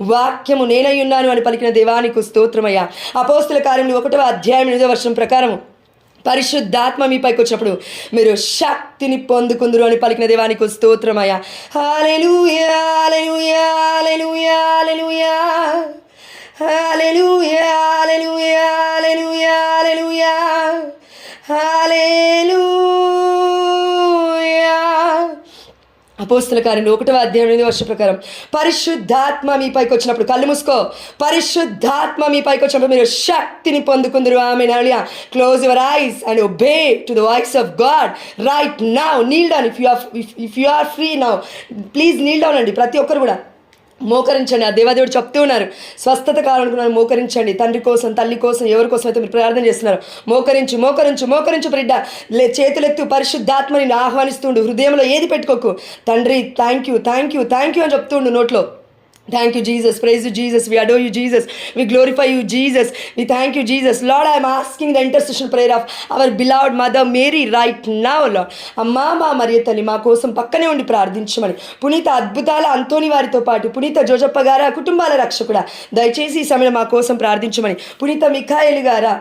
వాక్యము నేనై ఉన్నాను అని పలికిన దేవానికి స్తోత్రమయ్యా. అపోస్తుల కార్యములు ఒకటవ అధ్యాయం ఎనిమిదో వర్షం ప్రకారం పరిశుద్ధాత్మ మీపైకి వచ్చినప్పుడు మీరు శక్తిని పొందుకుందరు అని పలికిన దేవానికి స్తోత్రమయ్య. హల్లెలూయా హాలెలు హల్లెలూయా హల్లెలూయా. హల్లెలూయా హల్లెలూయా హల్లెలూయా హల్లెలూయా. హల్లెలూయా. అపోస్తుల కార్యంలో ఒకటవ అధ్యాయం ఎనిమిది వర్ష ప్రకారం. పరిశుద్ధాత్మ మీ పైకి వచ్చినప్పుడు కళ్ళు మూసుకో. పరిశుద్ధాత్మ మీ పైకి వచ్చినప్పుడు మీరు శక్తిని పొందుకుందరు. ఆమె Naliya close your eyes and obey to the voice of God right now kneel down if you are if you are free now please kneel down అండి. ప్రతి ఒక్కరు కూడా. మోకరించండి. ఆ దేవాదేవుడు చెప్తూ ఉన్నారు. స్వస్థత కావాలనుకున్నారు మోకరించండి. తండ్రి కోసం తల్లి కోసం ఎవరి కోసం అయితే మీరు ప్రార్థన చేస్తున్నారు. మోకరించు మోకరించు మోకరించు బిడ్డ. లే చేతులెత్తు పరిశుద్ధాత్మని ఆహ్వానిస్తుండు. హృదయంలో ఏది పెట్టుకోకు. తండ్రి thank you thank you thank you అని చెప్తుండు నోట్లో. Thank you Jesus praise you Jesus we adore you Jesus we glorify you Jesus we thank you Jesus Lord I'm asking the intercession prayer of our beloved mother Mary right నా Lord అమ్మా మా మరియతని మా కోసం పక్కనే ఉండి ప్రార్థించమని. పునీత అద్భుతాల అంతోని వారితో పాటు పునీత జోజప్ప గారా కుటుంబాల రక్షకుడా దయచేసి ఈ సమయంలో మా కోసం ప్రార్థించమని. పునీత మిఖాయిలు గారా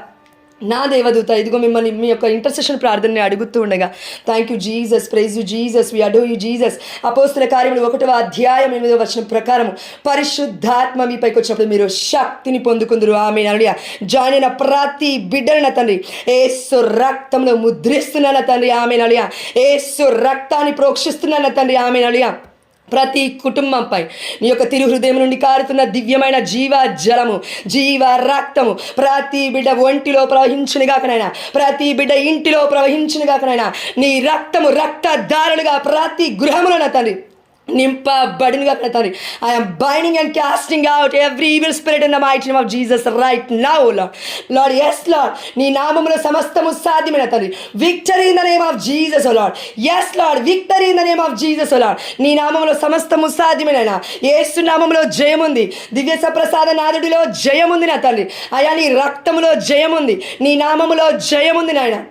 నా దేవదూత ఇదిగో మిమ్మల్ని మీ యొక్క ఇంటర్సెషన్ ప్రార్థనని అడుగుతూ ఉండగా thank you Jesus praise you Jesus we adore you Jesus అపోస్తుల కార్యములు ఒకటవ అధ్యాయం ఎనిమిదవ వచ్చిన ప్రకారం పరిశుద్ధాత్మ మీపైకి వచ్చినప్పుడు మీరు శక్తిని పొందుకుందరు. ఆమె నడియ జాయిన్ అయిన ప్రతి బిడ్డను నా తండ్రి ఏసు రక్తంలో ముద్రిస్తున్నాను తండ్రి? ఆమె నడియ ఏసు రక్తాన్ని ప్రోక్షిస్తున్నాను తండ్రి? ఆమె నడియ ప్రతి కుటుంబంపై నీ యొక్క తిరు హృదయం నుండి కారుతున్న దివ్యమైన జీవ జలము జీవ రక్తము ప్రతి బిడ్డ ఒంటిలో ప్రవహించుని కాకనైనా ప్రతి బిడ్డ ఇంటిలో ప్రవహించుని కాకనైనా నీ రక్తము రక్తధారులుగా ప్రతి గృహములన తండ్రి నింపబడినగా తండ్రి I'm binding and casting out every evil spirit in the mighty name of Jesus right now Lord Lord yes Lord నీ నామములో సమస్తము సాధ్యమైన తండ్రి victory in the name of Jesus Lord yes Lord victory in the name of Jesus Lord నీ నామములో సమస్తము సాధ్యమైన ఏసు నామములో జయముంది. దివ్య సప్రసాద నాదుడిలో జయముంది నా తండ్రి అయా నీ రక్తములో జయముంది. నీ నామములో జయముంది నాయన.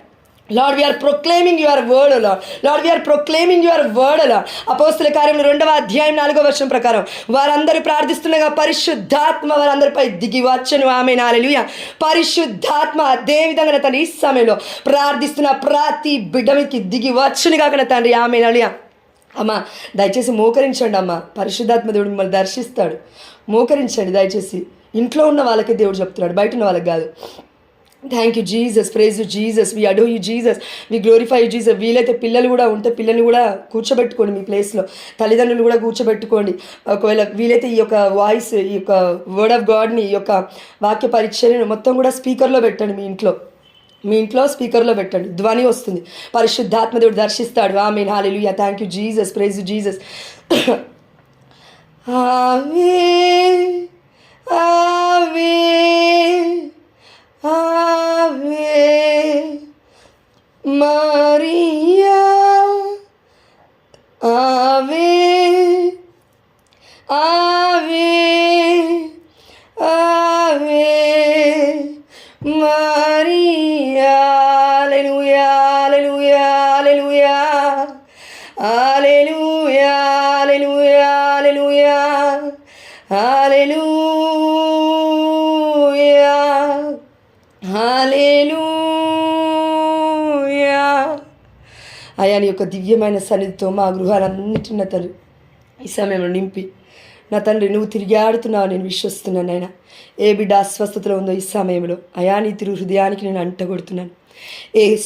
Lord we are proclaiming your word Lord Lord we are proclaiming your word Lord అపోస్తుల కార్యములు రెండవ అధ్యాయం నాలుగో వర్షం ప్రకారం వారందరూ ప్రార్థిస్తుండగా పరిశుద్ధాత్మ వారందరిపై దిగి వచ్చను. ఆమె నాలుయ పరిశుద్ధాత్మ అదే విధంగా తండ్రి ఈ సమయంలో ప్రార్థిస్తున్న ప్రతి బిడ్డమికి దిగి వచ్చును కాక తండ్రి. ఆమె నాలుయ అమ్మా దయచేసి మోకరించండి అమ్మా. పరిశుద్ధాత్మ దేవుడు మిమ్మల్ని దర్శిస్తాడు. మోకరించండి. దయచేసి ఇంట్లో ఉన్న వాళ్ళకి దేవుడు చెప్తున్నాడు. బయట ఉన్న వాళ్ళకి కాదు. Thank you Jesus praise you Jesus we adore you Jesus we glorify you Jesus వీలైతే పిల్లలు కూడా ఉంటే పిల్లల్ని కూడా కూర్చోబెట్టుకోండి మీ ప్లేస్లో తల్లిదండ్రులు కూడా కూర్చోబెట్టుకోండి. ఒకవేళ వీలైతే ఈ యొక్క వాయిస్ ఈ యొక్క వర్డ్ ఆఫ్ గాడ్ని ఈ యొక్క వాక్య పరీక్షని మొత్తం కూడా స్పీకర్లో పెట్టండి మీ ఇంట్లో. మీ ఇంట్లో స్పీకర్లో పెట్టండి. ధ్వని వస్తుంది. పరిశుద్ధాత్మదేవుడు దర్శిస్తాడు. ఆ మీన్ ఆమె hallelujah thank you Jesus praise Jesus ఆవే ఆవే Ave Maria. Ave. Ave. Hallelujah అయా నీ యొక్క దివ్యమైన సన్నిధితో మా గృహాలన్నిటిని నా తల్లి ఈ సమయంలో నింపి. నా తండ్రి నువ్వు తిరిగి ఆడుతున్నావు నేను విశ్వస్తున్నాను ఆయన ఏ బిడ్డ అస్వస్థతలో ఉందో ఈ సమయంలో అయా నీ తిరుగు హృదయానికి నేను అంటగొడుతున్నాను. ఏ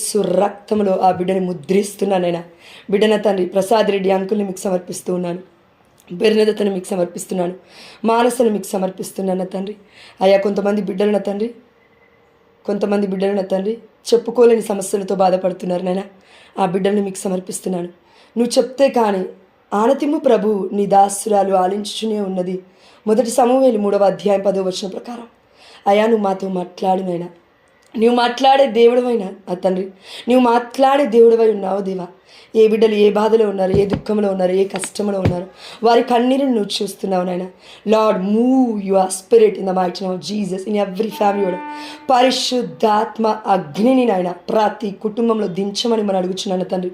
రక్తంలో ఆ బిడ్డని ముద్రిస్తున్నానైనా బిడ్డ నా తండ్రి ప్రసాద్ రెడ్డి అంకుల్ని మీకు సమర్పిస్తూ ఉన్నాను. బెర్నదతను మీకు సమర్పిస్తున్నాను. మానసను మీకు సమర్పిస్తున్నాను తండ్రి. అయ్యా కొంతమంది బిడ్డలు నా తండ్రి కొంతమంది బిడ్డలు నా తండ్రి చెప్పుకోలేని సమస్యలతో బాధపడుతున్నారు నాయన. ఆ బిడ్డలను మీకు సమర్పిస్తున్నాను. నువ్వు చెప్తే కానీ ఆనతిమ్ము ప్రభు నీ దాసురాలు ఆలించుచునే ఉన్నది. మొదటి సమూహేలు మూడవ అధ్యాయం పదో వచ్చిన ప్రకారం. అయా నువ్వు మాతో మాట్లాడినైనా నువ్వు మాట్లాడే దేవుడవైనా ఆ తండ్రి. నువ్వు మాట్లాడే దేవుడవై ఉన్నావు దేవా. ఏ బిడ్డలు ఏ బాధలో ఉన్నారు ఏ దుఃఖంలో ఉన్నారు ఏ కష్టంలో ఉన్నారు వారి కన్నీరుని నువ్వు చూస్తున్నావు నాయన. Lord move your spirit in the mighty of Jesus in every family పరిశుద్ధాత్మ అగ్నిని నాయన ప్రతి కుటుంబంలో దించమని మనం అడుగుచున్నాను తండ్రి.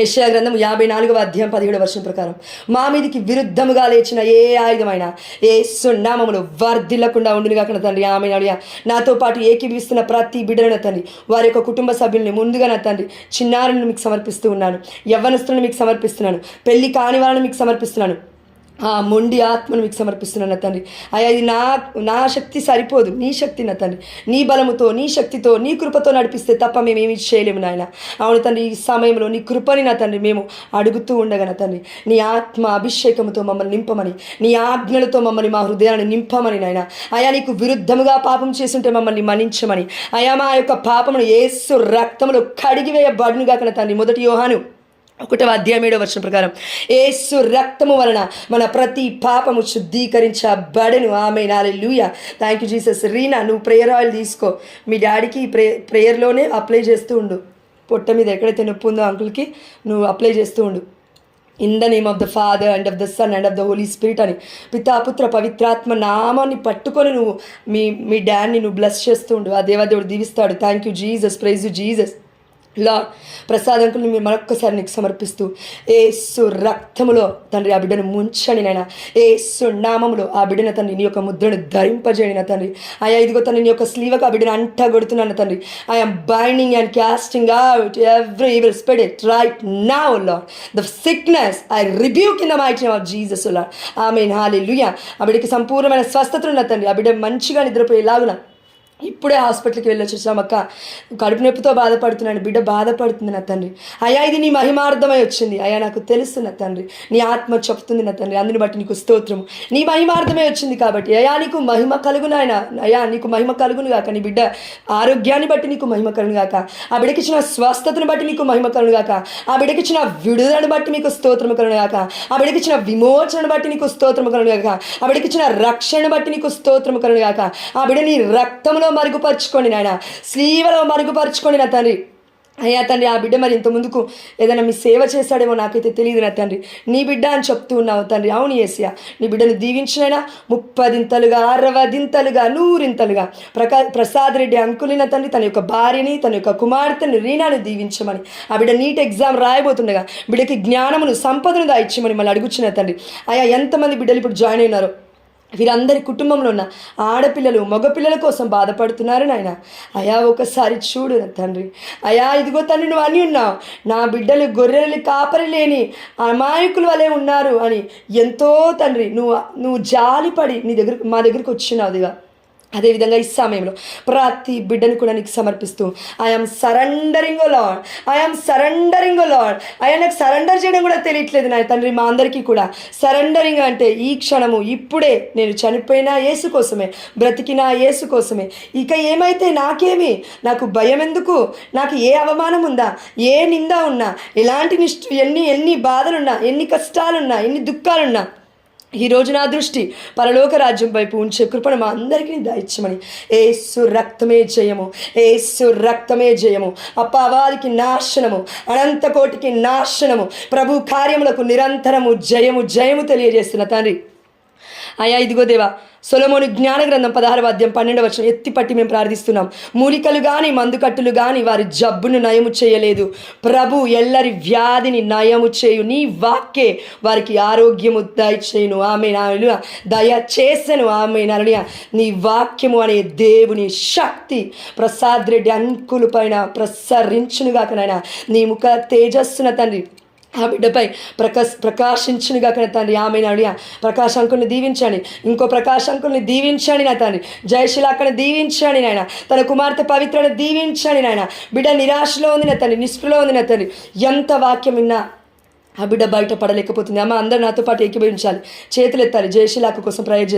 యెషయా గ్రంథం యాభై నాలుగవ అధ్యాయం పదిహేడు వర్షం ప్రకారం మా మీదికి విరుద్ధముగా లేచిన ఏ ఆయుధమైన ఏ సున్నామములు వర్ధిల్లకుండా ఉండును కాకుండా తండ్రి. ఆమె అడియా నాతో పాటు ఏకీభిస్తున్న ప్రతి బిడ్డలను తండ్రి వారి యొక్క కుటుంబ సభ్యుల్ని ముందుగా నా తండ్రి చిన్నారులను మీకు సమర్పిస్తూ ఉన్నాను యవ్వనస్తులను మీకు సమర్పిస్తున్నాను పెళ్ళి కాని వాళ్ళని మీకు సమర్పిస్తున్నాను. ఆ మొండి ఆత్మను మీకు సమర్పిస్తున్నాను నా తండ్రి. అయ్యా ఇది నా నా శక్తి సరిపోదు. నీ శక్తి నా తండ్రి. నీ బలముతో నీ శక్తితో నీ కృపతో నడిపిస్తే తప్ప మేము ఏమి చేయలేము నాయన. అవును తండ్రి ఈ సమయంలో నీ కృపని నా తండ్రి మేము అడుగుతూ ఉండగా నా తండ్రి. నీ ఆత్మ అభిషేకముతో మమ్మల్ని నింపమని నీ ఆజ్ఞలతో మమ్మల్ని మా హృదయాన్ని నింపమని నాయన. అయా నీకు విరుద్ధముగా పాపం చేస్తుంటే మమ్మల్ని మన్నించమని. అయా మా యొక్క పాపమును ఏసు రక్తములో కడిగివేయబడును గాక నా తండ్రి. మొదటి యోహాను ఒకటవ అధ్యాయం ఏడవ వర్షం ప్రకారం ఏసు రక్తము వలన మన ప్రతి పాపము శుద్ధీకరించబడను. ఆమె నాలే లూయ థ్యాంక్ యూ జీసస్ రీనా నువ్వు ప్రేయర్ ఆయిల్ తీసుకో. మీ డాడీకి ప్రే ప్రేయర్లోనే అప్లై చేస్తూ ఉండు. పొట్ట మీద ఎక్కడైతే నొప్పి ఉందో అంకుల్కి నువ్వు అప్లై చేస్తూ ఉండు. In the name of the father and of the son and of the holy spirit అని. పితాపుత్ర పవిత్రాత్మ నామాన్ని పట్టుకొని నువ్వు మీ మీ డాడ్ని నువ్వు బ్లెస్ చేస్తూ ఉండు. ఆ దేవదేవుడు దీవిస్తాడు. Thank you Jesus praise you Jesus Lord ప్రసాదంకుల్ని మీరు మరొక్కసారి నీకు సమర్పిస్తూ ఏసు రక్తములో తండ్రి ఆ బిడ్డను ముంచండి నాయన. ఏసు నామములో ఆ బిడ్డను తండ్రి నీ యొక్క ముద్రను ధరింపజేయని నా తండ్రి. ఆయా ఇదిగో తండ్రి నీ యొక్క స్లీవకు ఆ బిడ్డను అంటగొడుతున్నాను తండ్రి. I'm binding and casting out every evil spirit it right now Lord the sickness I review కింద the mighty of Jesus Lord amen hallelujah బిడ్డకి సంపూర్ణమైన స్వస్థతలు ఉన్న తండ్రి. ఆ బిడ్డ మంచిగా నిద్రపోయేలాగున ఇప్పుడే హాస్పిటల్కి వెళ్ళొచ్చి వచ్చామక్క కడుపు నొప్పితో బాధపడుతున్నాను బిడ్డ బాధపడుతుంది నా తండ్రి. అయ్యా ఇది నీ మహిమార్థమై వచ్చింది. అయ్యా నాకు తెలుసు నా తండ్రి. నీ ఆత్మ చెప్తుంది నా తండ్రి. అందుని బట్టి నీకు స్తోత్రము. నీ మహిమార్థమై వచ్చింది కాబట్టి అయ్యా నీకు మహిమ కలుగును ఆయన అయ్యా నీకు మహిమ కలుగును గాక. నీ బిడ్డ ఆరోగ్యాన్ని బట్టి నీకు మహిమ కలుగును గాక. ఆ బిడ్డకి ఇచ్చిన స్వస్థతను బట్టి నీకు మహిమ కలుగును గాక. ఆ బిడ్డకి ఇచ్చిన విడుదలను బట్టి నీకు స్తోత్రము కలుగును గాక. ఆ బిడ్డకి ఇచ్చిన విమోచనను బట్టి నీకు స్తోత్రము కలుగును గాక. ఆ బిడ్డకి ఇచ్చిన రక్షణ బట్టి నీకు స్తోత్రము కలుగును గాక. ఆ బిడ్డ నీ రక్తంలో మరుగుపరుచుకోండి నాయన. స్లీవలో మరుగుపరుచుకోండి నా తండ్రి. అయ్యా తండ్రి ఆ బిడ్డ మరి ఇంత ముందుకు ఏదైనా మీ సేవ చేశాడేమో నాకైతే తెలియదు నా తండ్రి. నీ బిడ్డ అని చెప్తూ ఉన్నావు తండ్రి. అవును ఏసియా నీ బిడ్డను దీవించినైనా ముప్పదింతలుగా అరవదింతలుగా నూరింతలుగా ప్రకా ప్రసాద్ రెడ్డి అంకులిన తండ్రి తన యొక్క భార్యని తన యొక్క కుమార్తెని రీనాను దీవించమని. ఆ బిడ్డ నీట్ ఎగ్జామ్ రాయబోతుండగా బిడ్డకి జ్ఞానమును సంపదను దాయిచ్చమని మళ్ళీ అడుగుచున్న తండ్రి. అయ్యా ఎంతమంది బిడ్డలు ఇప్పుడు జాయిన్ అయినారో. వీరందరి కుటుంబంలో ఉన్న ఆడపిల్లలు మగపిల్లల కోసం బాధపడుతున్నారు నాయన. అయా ఒకసారి చూడు నా తండ్రి. అయా ఇదిగో తండ్రి నువ్వు అని ఉన్నావు. నా బిడ్డలు గొర్రెలు కాపరి లేని అమాయకుల వలె ఉన్నారు అని ఎంతో తండ్రి నువ్వు నువ్వు జాలిపడి నీ దగ్గర మా దగ్గరికి వచ్చినావుదిగా అదేవిధంగా ఈ సమయంలో ప్రతి బిడ్డను కూడా నీకు సమర్పిస్తూ I'm surrendering Lord I'm surrendering Lord అయ్యా నాకు సరెండర్ చేయడం కూడా తెలియట్లేదు నా తండ్రి మా అందరికీ కూడా. సరెండరింగ్ అంటే ఈ క్షణము ఇప్పుడే నేను చనిపోయినా యేసు కోసమే బ్రతికినా యేసు కోసమే. ఇక ఏమైతే నాకేమి? నాకు భయం ఎందుకు? నాకు ఏ అవమానం ఉందా? ఏ నింద ఉన్నా? ఎలాంటి నిష్ఠ ఎన్ని ఎన్ని బాధలున్నా ఎన్ని కష్టాలున్నా ఎన్ని దుఃఖాలున్నా ఈ రోజు నా దృష్టి పరలోక రాజ్యం వైపు ఉంచే కృపను మా అందరికీ దాయిచ్చమని. ఏసు రక్తమే జయము ఏసు రక్తమే జయము. అప్పవారికి నాశనము అనంతకోటికి నాశనము. ప్రభు కార్యములకు నిరంతరము జయము జయము తెలియజేస్తున్న తండ్రి. అయ్యా ఇదిగో దేవా సొలమోను జ్ఞాన గ్రంథం పదహారు వాద్యం పన్నెండు వర్షం ఎత్తిపట్టి మేము ప్రార్థిస్తున్నాం. మూలికలు కానీ మందుకట్టులు కానీ వారి జబ్బును నయము చేయలేదు. ప్రభు ఎల్లరి వ్యాధిని నయము చేయు నీ వాక్కే వారికి ఆరోగ్యము దయచేయును. ఆమె నాలుగా దయ చేసను ఆమె నలుగా నీ వాక్యము అనే దేవుని శక్తి ప్రసాద్ రెడ్డి అంకుల పైన ప్రసరించునుగాకనైనా నీ ముఖ తేజస్సున తండ్రి ఆ బిడ్డపై ప్రకాశ్ ప్రకాశించునుగా కన తండ్రి. ఆమె నాడియా ప్రకాశ్ దీవించండి. ఇంకో ప్రకాశ్ అంకుల్ని దీవించండి నా తండ్రి. జయశిలాక్కని దీవించండి నాయన. తన కుమార్తె పవిత్రను దీవించండి నాయన. బిడ్డ నిరాశలో ఉంది నా తండ్రి. నిస్పృలో ఉంది నా తండ్రి. ఎంత వాక్యం విన్నా ఆ బిడ్డ బయట పడలేకపోతుంది. అమ్మ అందరూ నాతో పాటు ఏకీభవించాలి. చేతులు ఎత్తాలి జయశిలాక కోసం prayer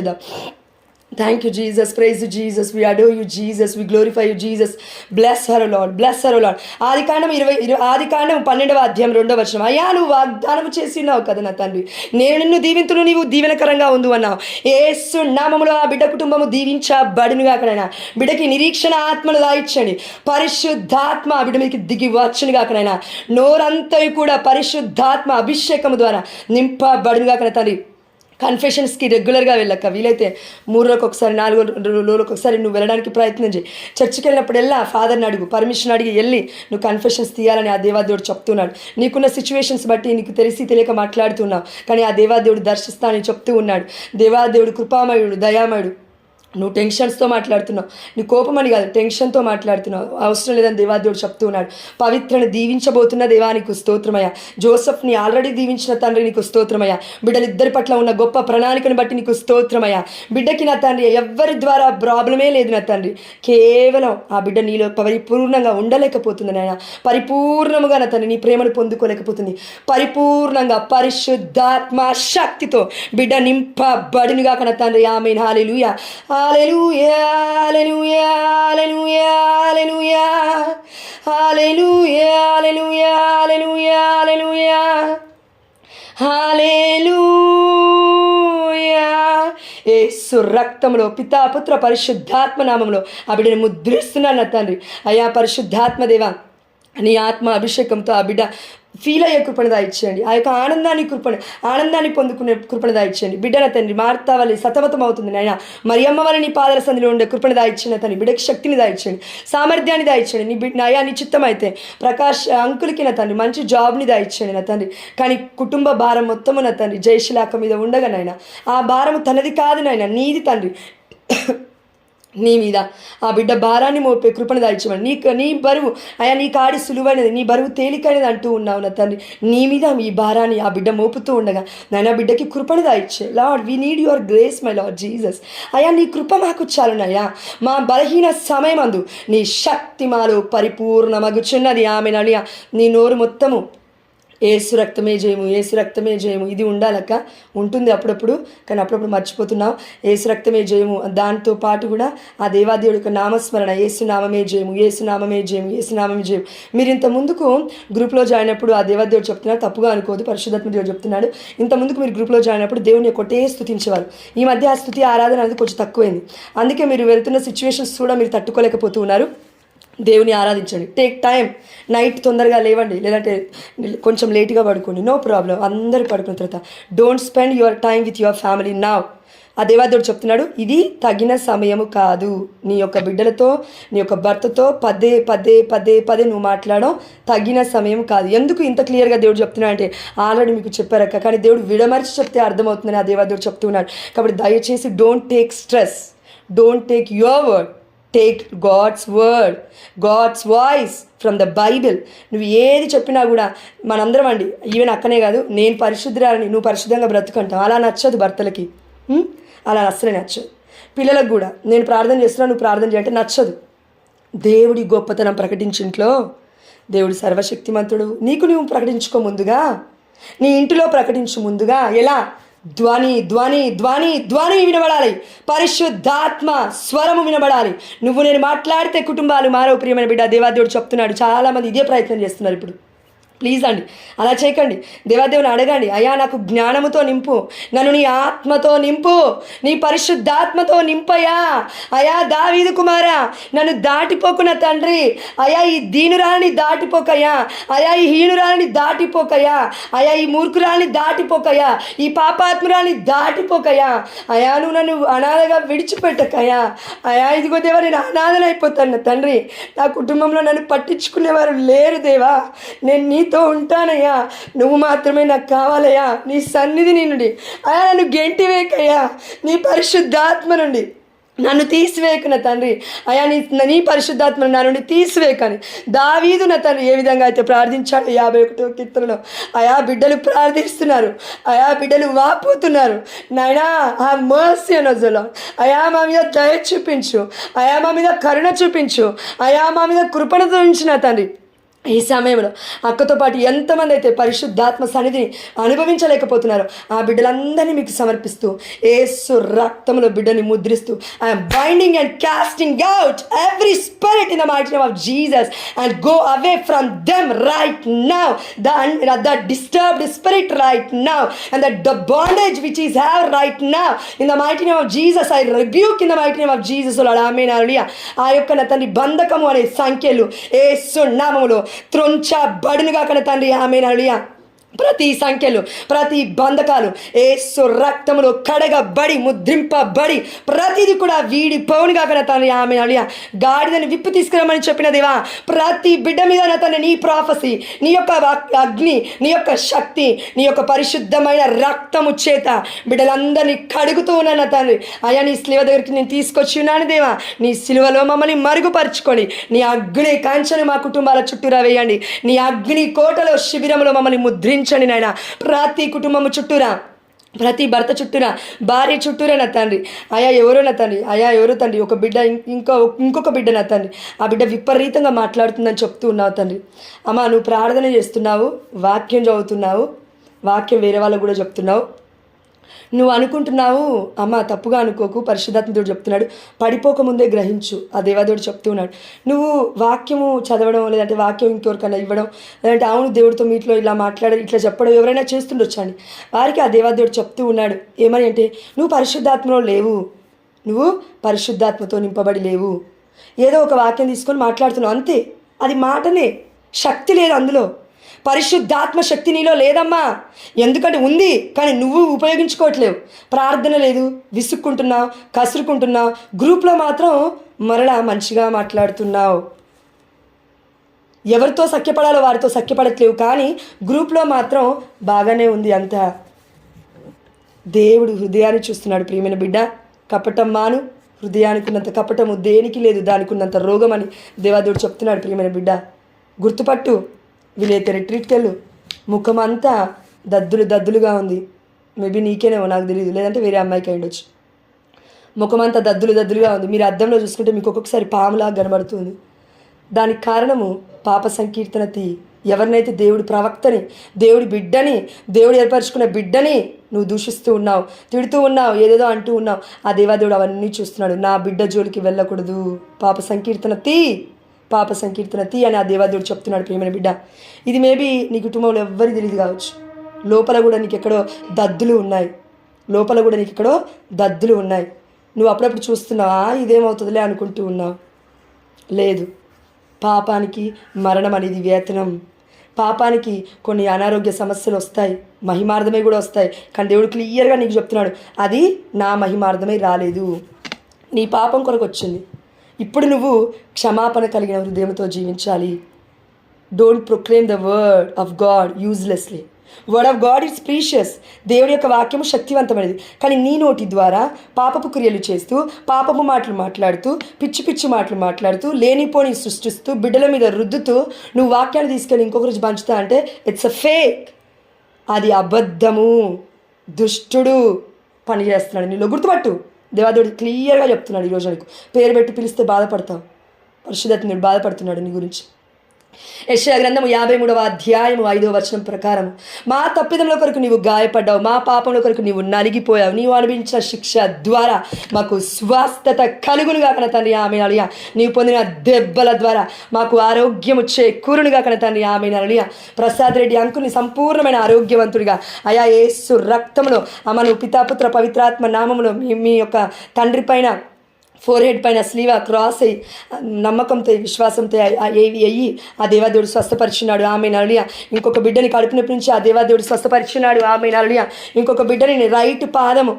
thank you Jesus praise Jesus we adore you Jesus we glorify you Jesus bless her Lord bless her Lord ఆది కాండం ఇరవై ఆది కాండం పన్నెండవ అధ్యాయం రెండవ వర్షం అయ్యా నువ్వు వాగ్దానం చేసి ఉన్నావు కదా నా తండ్రి. నేను నిన్ను దీవింతును నీవు దీవెనకరంగా ఉంది అన్నావు. ఏసు నామములో ఆ బిడ్డ కుటుంబము దీవించబడినుగా అక్కడైనా. బిడ్డకి నిరీక్షణ ఆత్మను దాయిచ్చండి. పరిశుద్ధాత్మ ఆ బిడ్డ మీదకి దిగి వచ్చునుగా అక్కడైనా. నోరంతయు కూడా పరిశుద్ధాత్మ అభిషేకము ద్వారా నింపబడినుగా అక్కడ తండ్రి. కన్ఫెషన్స్కి రెగ్యులర్గా వెళ్ళక్క. వీలైతే మూడు రోజులకు ఒకసారి నాలుగు రో- రోజులకు ఒకసారి నువ్వు వెళ్ళడానికి ప్రయత్నం చేయి. చర్చికి వెళ్ళినప్పుడు వెళ్ళా ఫాదర్ని అడుగు పర్మిషన్ అడిగి వెళ్ళి నువ్వు కన్ఫెషన్స్ తీయాలని ఆ దేవాదేవుడు చెప్తున్నాడు. నీకున్న సిచ్యువేషన్స్ బట్టి నీకు తెలిసి తెలియక మాట్లాడుతున్నావు కానీ ఆ దేవాదేవుడు దర్శిస్తానని చెప్తూ ఉన్నాడు. దేవాదేవుడు కృపామయుడు దయామయుడు. నువ్వు టెన్షన్స్తో మాట్లాడుతున్నావు. నీ కోపమని కాదు టెన్షన్తో మాట్లాడుతున్నావు. అవసరం లేదని దేవాదేవుడు చెప్తూ ఉన్నాడు. పవిత్రను దీవించబోతున్న దేవానికి స్తోత్రమయ్య. జోసఫ్ని ఆల్రెడీ దీవించిన తండ్రి నీకు స్తోత్రమయ్య. బిడ్డలిద్దరి పట్ల ఉన్న గొప్ప ప్రణాళికను బట్టి నీకు స్తోత్రమయ్య. బిడ్డకి నా తండ్రి ఎవరి ద్వారా ప్రాబ్లమే లేదు నా తండ్రి. కేవలం ఆ బిడ్డ నీలో పరిపూర్ణంగా ఉండలేకపోతుంది నాయన. పరిపూర్ణముగా నా తండ్రి నీ ప్రేమను పొందుకోలేకపోతుంది. పరిపూర్ణంగా పరిశుద్ధాత్మ శక్తితో బిడ్డ నింపబడినగా కన తండ్రి. ఆమె హాలెలుయా రక్తంలో పితాపుత్ర పరిశుద్ధాత్మ నామంలో ఆ బిడ్డను ముద్రిస్తున్నాను తండ్రి. అయ్యా పరిశుద్ధాత్మ దేవా నీ ఆత్మ అభిషేకంతో ఆ బిడ్డ ఫీల్ అయ్యే కృపణ దాయిచ్చేయండి. ఆ యొక్క ఆనందాన్ని కృపణ ఆనందాన్ని పొందుకునే కృపణ దాయిచ్చేయండి. బిడ్డన తండ్రి మార్తా వల్ల సతమతం అవుతుంది నాయన. మరి అమ్మ వల్ల నీ పాదల సంధిలో ఉండే కృపణ దాయిచ్చిన తండ్రి బిడ్డకి శక్తిని దాయిచ్చేయండి. సామర్థ్యాన్ని దాయిచ్చేయండి. నీ బిడ్డ నయా నిశ్చిత్తం అయితే ప్రకాష్ అంకులకి నా తండ్రి మంచి జాబ్ని దాయిచ్చేయండి నా తండ్రి. కానీ కుటుంబ భారం మొత్తము నా తండ్రి జయశిలాక మీద ఉండగా నాయన. ఆ భారం తనది కాదు నాయన నీది తండ్రి. నీ మీద. ఆ బిడ్డ భారాన్ని మోపే కృపను దాల్చమని నీ నీ బరువు అయా నీ కాడి సులువైనది నీ బరువు తేలికైనది అంటూ ఉన్నావు నా తండ్రి. నీ మీద ఈ భారాన్ని ఆ బిడ్డ మోపుతూ ఉండగా నాయన బిడ్డకి కృపను దాయిచ్చే Lord we need your grace my Lord Jesus అయా నీ కృప మాకు చాలునయ్యా మా బలహీన సమయమందు నీ శక్తి మాలో పరిపూర్ణమగుచున్నది. ఆమె నడియా నీ నోరు మొత్తము ఏసు రక్తమే జయము ఏసు రక్తమే జయము. ఇది ఉండాలక్క. ఉంటుంది అప్పుడప్పుడు కానీ అప్పుడప్పుడు మర్చిపోతున్నాం. ఏసు రక్తమే జయము. దాంతో పాటు కూడా ఆ దేవాదేవుడి యొక్క నామస్మరణ ఏసు నామమే జయము ఏసు నామమే జయము ఏసు నామమే జయము. మీరు ఇంత ముందుకు గ్రూప్లో జాయిన్ అయినప్పుడు ఆ దేవాదేవుడు చెప్తున్నారు తప్పుగా అనుకోదు పరిశుద్ధాత్మ దేవుడు చెప్తున్నాడు. ఇంత ముందుకు మీరు గ్రూప్లో జాయిన్ అయినప్పుడు దేవుని ఒకటే స్థుతించేవారు. ఈ మధ్య ఆ స్థుతి ఆరాధన అనేది కొంచెం తక్కువైంది. అందుకే మీరు వెళ్తున్న సిచ్యువేషన్స్ కూడా మీరు తట్టుకోలేకపోతూ ఉన్నారు. దేవుని ఆరాధించండి. టేక్ టైం నైట్ తొందరగా లేవండి. లేదంటే కొంచెం లేట్గా పడుకోండి. నో ప్రాబ్లం అందరూ పడుకున్న తర్వాత. Don't spend your time with your family now ఆ దేవాదేవుడు చెప్తున్నాడు ఇది తగిన సమయము కాదు. నీ యొక్క బిడ్డలతో నీ యొక్క భర్తతో పదే పదే పదే పదే నువ్వు మాట్లాడడం తగిన సమయం కాదు. ఎందుకు ఇంత క్లియర్గా దేవుడు చెప్తున్నాడు అంటే ఆల్రెడీ మీకు చెప్పారక్క కానీ దేవుడు విడమర్చి చెప్తే అర్థమవుతుందని ఆ దేవాదేవుడు చెప్తున్నాడు కాబట్టి దయచేసి don't take stress don't take your word take God's word God's voice from the Bible నువ్వు ఏది చెప్పినా కూడా మనందరం అండి ఈవెన్ అక్కనే కాదు నేను పరిశుద్ధురాలని నువ్వు పరిశుద్ధంగా బ్రతుకుంటావు. అలా నచ్చదు భర్తలకి. అలా అస్సలే నచ్చదు. పిల్లలకు కూడా నేను ప్రార్థన చేస్తున్నా నువ్వు ప్రార్థన చేయంటే నచ్చదు. దేవుడి గొప్పతనం ప్రకటించింట్లో దేవుడు సర్వశక్తిమంతుడు. నీకు నువ్వు ప్రకటించుకో ముందుగా నీ ఇంటిలో ప్రకటించు ముందుగా ఎలా? ధ్వని ధ్వని ధ్వని ధ్వని వినబడాలి. పరిశుద్ధాత్మ స్వరము వినబడాలి. నువ్వు నేను మాట్లాడితే కుటుంబాలు మారవు ప్రియమైన బిడ్డ. దేవాదేవుడు చెప్తున్నాడు. చాలామంది ఇదే ప్రయత్నం చేస్తున్నారు ఇప్పుడు. ప్లీజ్ అండి అలా చేయకండి. దేవాదేవుని అడగండి అయ్యా నాకు జ్ఞానముతో నింపు నన్ను నీ ఆత్మతో నింపు నీ పరిశుద్ధాత్మతో నింపయ్యా. అయా దావీదు కుమారా నన్ను దాటిపోకున్న తండ్రి అయా ఈ దీనురాలని దాటిపోకయ్యా. అయా ఈ హీనురాలని దాటిపోకయ్యా. అయా ఈ మూర్ఖురాలని దాటిపోకయ్యా. ఈ పాపాత్మురాలని దాటిపోకయ్యా. అయా నువ్వు నన్ను అనాథగా విడిచిపెట్టకయా అయా ఇదిగో దేవా నేను అనాథనైపోతాను తండ్రి. నా కుటుంబంలో నన్ను పట్టించుకునేవారు లేరు దేవా. నేను నీ నీతో ఉంటానయ్యా. నువ్వు మాత్రమే నాకు కావాలయ్యా. నీ సన్నిధి నుండి అయా నన్ను గెంటివేకయ్యా నీ పరిశుద్ధాత్మ నుండి నన్ను తీసివేయకు నా తండ్రి. అయా నీ నీ పరిశుద్ధాత్మ నా నుండి తీసివేయకని దావీదు నా తండ్రి ఏ విధంగా అయితే ప్రార్థించాడు యాభై ఒకటో కీర్తనలో. అయా బిడ్డలు ప్రార్థిస్తున్నారు. అయా బిడ్డలు వాపోతున్నారు. నాయనా ఆ మర్సీ అనజలో అయా మా మీద దయ చూపించు. అయా మా మీద కరుణ చూపించు. అయా మా మీద కృపణ చూపించు నా తండ్రి. ఈ సమయంలో అక్కతో పాటు ఎంతమంది అయితే పరిశుద్ధాత్మ సన్నిధిని అనుభవించలేకపోతున్నారో ఆ బిడ్డలందరినీ మీకు సమర్పిస్తూ ఏసు రక్తంలో బిడ్డని ముద్రిస్తూ I'm binding and casting out every spirit in the mighty name of Jesus and go away from them right now the the disturbed spirit right now and the bondage which is have right now in the mighty name of Jesus I rebuke in the mighty name of Jesus ఆమె ఆ యొక్క నా తండ్రి బంధకము అనే సంఖ్యలు ఏసు నామములో త్రొంచబడినగా కన తండ్రి ఆమె ప్రతి సంఖ్యలు ప్రతి బంధకాలు ఏసు రక్తములో కడగబడి ముద్రింపబడి ప్రతిది కూడా వీడి పౌను కాక తన ఆమె అలియా గాడిదని విప్పు తీసుకురమ్మని చెప్పిన దేవా ప్రతి బిడ్డ మీద తను నీ ప్రాఫసి నీ యొక్క అగ్ని నీ యొక్క శక్తి నీ యొక్క పరిశుద్ధమైన రక్తము చేత బిడ్డలందరినీ కడుగుతూ ఉన్నాను తండ్రి. అయ్యా నీ శిలువ దగ్గరికి నేను తీసుకొచ్చి ఉన్నాను దేవా. నీ శిలువలో మమ్మల్ని మరుగుపరుచుకొని నీ అగ్ని కాంచని మా కుటుంబాల చుట్టూరా వేయండి. నీ అగ్ని కోటలో శిబిరంలో మమ్మల్ని ముద్రించండి నాయన ప్రతి కుటుంబము చుట్టూరా ప్రతి భర్త చుట్టూరా భార్య చుట్టూరా నా తండ్రి. అయా ఎవరో నా తండ్రి. అయా ఎవరో తండ్రి. ఒక బిడ్డ ఇంకో ఇంకొక బిడ్డ నా తండ్రి. ఆ బిడ్డ విపరీతంగా మాట్లాడుతుందని చెప్తూ ఉన్నావు తండ్రి. అమ్మా నువ్వు ప్రార్థన చేస్తున్నావు వాక్యం చదువుతున్నావు వాక్యం వేరే వాళ్ళకు కూడా చెప్తున్నావు. నువ్వు అనుకుంటున్నావు అమ్మ తప్పుగా అనుకోకు పరిశుద్ధాత్మతుడు చెప్తున్నాడు పడిపోక ముందే గ్రహించు ఆ దేవాదేవుడు చెప్తున్నాడు నువ్వు వాక్యము చదవడం లేదంటే వాక్యం ఇంకెవరికైనా ఇవ్వడం లేదంటే అవును దేవుడితో మీట్లో ఇలా మాట్లాడడం ఇట్లా చెప్పడం ఎవరైనా చేస్తుండొచ్చు వారికి ఆ దేవాదేవుడు చెప్తూ ఉన్నాడు. ఏమని అంటే నువ్వు పరిశుద్ధాత్మలో లేవు. నువ్వు పరిశుద్ధాత్మతో నింపబడి లేవు. ఏదో ఒక వాక్యం తీసుకొని మాట్లాడుతున్నావు అంతే. అది మాటనే. శక్తి లేదు అందులో. పరిశుద్ధాత్మ శక్తి నీలో లేదమ్మా. ఎందుకంటే ఉంది కానీ నువ్వు ఉపయోగించుకోవట్లేవు. ప్రార్థన లేదు విసుక్కుంటున్నావు కసురుకుంటున్నావు. గ్రూప్లో మాత్రం మరలా మంచిగా మాట్లాడుతున్నావు. ఎవరితో సఖ్యపడాలో వారితో సఖ్యపడట్లేవు కానీ గ్రూప్లో మాత్రం బాగానే ఉంది అంతా. దేవుడు హృదయాన్ని చూస్తున్నాడు ప్రియమైన బిడ్డ. కపటం మాను. హృదయానికి ఉన్నంత కపటము దేనికి లేదు దానికి ఉన్నంత రోగం అని దేవాదేవుడు చెప్తున్నాడు ప్రియమైన బిడ్డ. గుర్తుపట్టు. వీలైతే రిట్రీట్కి వెళ్ళు ముఖం అంతా దద్దులు దద్దులుగా ఉంది. మేబీ నీకేనేమో నాకు తెలియదు లేదంటే వేరే అమ్మాయికి అయ్యుండొచ్చు. ముఖం ముఖమంతా దద్దులు దద్దులుగా ఉంది. మీరు అద్దంలో చూసుకుంటే మీకు ఒక్కొక్కసారి పాములాగా కనబడుతుంది. దానికి కారణము పాప సంకీర్తనతి ఎవరినైతే దేవుడు ప్రవక్తని దేవుడి బిడ్డని దేవుడు ఏర్పరచుకున్న బిడ్డని నువ్వు దూషిస్తూ ఉన్నావు తిడుతూ ఉన్నావు ఏదేదో అంటూ ఉన్నావు ఆ దేవాదేవుడు అవన్నీ చూస్తున్నాడు. నా బిడ్డ జోలికి వెళ్ళకూడదు. పాప సంకీర్తన తీ. పాప సంకీర్తన తీ అని ఆ దేవాదేవుడు చెప్తున్నాడు ప్రేమైన బిడ్డ. ఇది మేబీ నీ కుటుంబంలో ఎవ్వరికి తెలియదు కావచ్చు. లోపల కూడా నీకు ఎక్కడో దద్దులు ఉన్నాయి. లోపల కూడా నీకు ఎక్కడో దద్దులు ఉన్నాయి. నువ్వు అప్పుడప్పుడు చూస్తున్నావా? ఇదేమవుతుందిలే అనుకుంటూ ఉన్నావు. లేదు. పాపానికి మరణం అనేది వేతనం. పాపానికి కొన్ని అనారోగ్య సమస్యలు వస్తాయి. మహిమార్థమే కూడా వస్తాయి. కానీ దేవుడు క్లియర్గా నీకు చెప్తున్నాడు అది నా మహిమార్థమై రాలేదు. నీ పాపం కొరకు వచ్చింది. ఇప్పుడు నువ్వు క్షమాపణ కలిగిన హృదయంతో జీవించాలి. Don't proclaim the word of God uselessly word of God it's precious దేవుడి యొక్క వాక్యము శక్తివంతమైనది. కానీ నీ నోటి ద్వారా పాపపు క్రియలు చేస్తూ పాపపు మాటలు మాట్లాడుతూ పిచ్చి పిచ్చి మాటలు మాట్లాడుతూ లేనిపోని సృష్టిస్తూ బిడ్డల మీద రుద్దుతూ నువ్వు వాక్యాన్ని తీసుకెళ్ళి ఇంకొకరికి పంచుతా అంటే ఇట్స్ అ ఫేక్ అది అబద్ధము. దుష్టుడు పనిచేస్తున్నాడు. నీలో గుర్తుపట్టు. దేవాదేవుడు క్లియర్గా చెప్తున్నాడు ఈరోజు నీకు పేరు పెట్టి పిలిస్తే బాధపడతావు. పరిశుద్ధత్నుడు బాధపడుతున్నాడు నీ గురించి. యెషయా గ్రంథము యాభై మూడవ అధ్యాయము ఐదవ వచనం ప్రకారం మా తప్పిదముల కొరకు నీవు గాయపడ్డావు మా పాపముల కొరకు నీవు నలిగిపోయావు. నీవు అనుభవించిన శిక్ష ద్వారా మాకు స్వస్థత కలుగునుగా కన తండ్రి ఆమె అలియా నీవు పొందిన దెబ్బల ద్వారా మాకు ఆరోగ్యము చేకూరునుగా కన తండ్రి ఆమె అలియా ప్రసాద్ రెడ్డి అంకుని సంపూర్ణమైన ఆరోగ్యవంతుడిగా అయా ఏసు రక్తములో అమను పితాపుత్ర పవిత్రాత్మ నామములో మీ మీ యొక్క తండ్రి పైన ఫోర్ హెడ్ పైన స్లీవ్ క్రాస్ అయ్యి నమ్మకంతో విశ్వాసంతో ఏవి అయ్యి ఆ దేవాదేవుడు స్వస్థపరిచినాడు. ఆమె నలియ ఇంకొక బిడ్డని కడుపు నొప్పి నుంచి ఆ దేవాదేవుడు స్వస్థపరిచినాడు. ఆమె నలియ ఇంకొక బిడ్డని రైట్ పాదము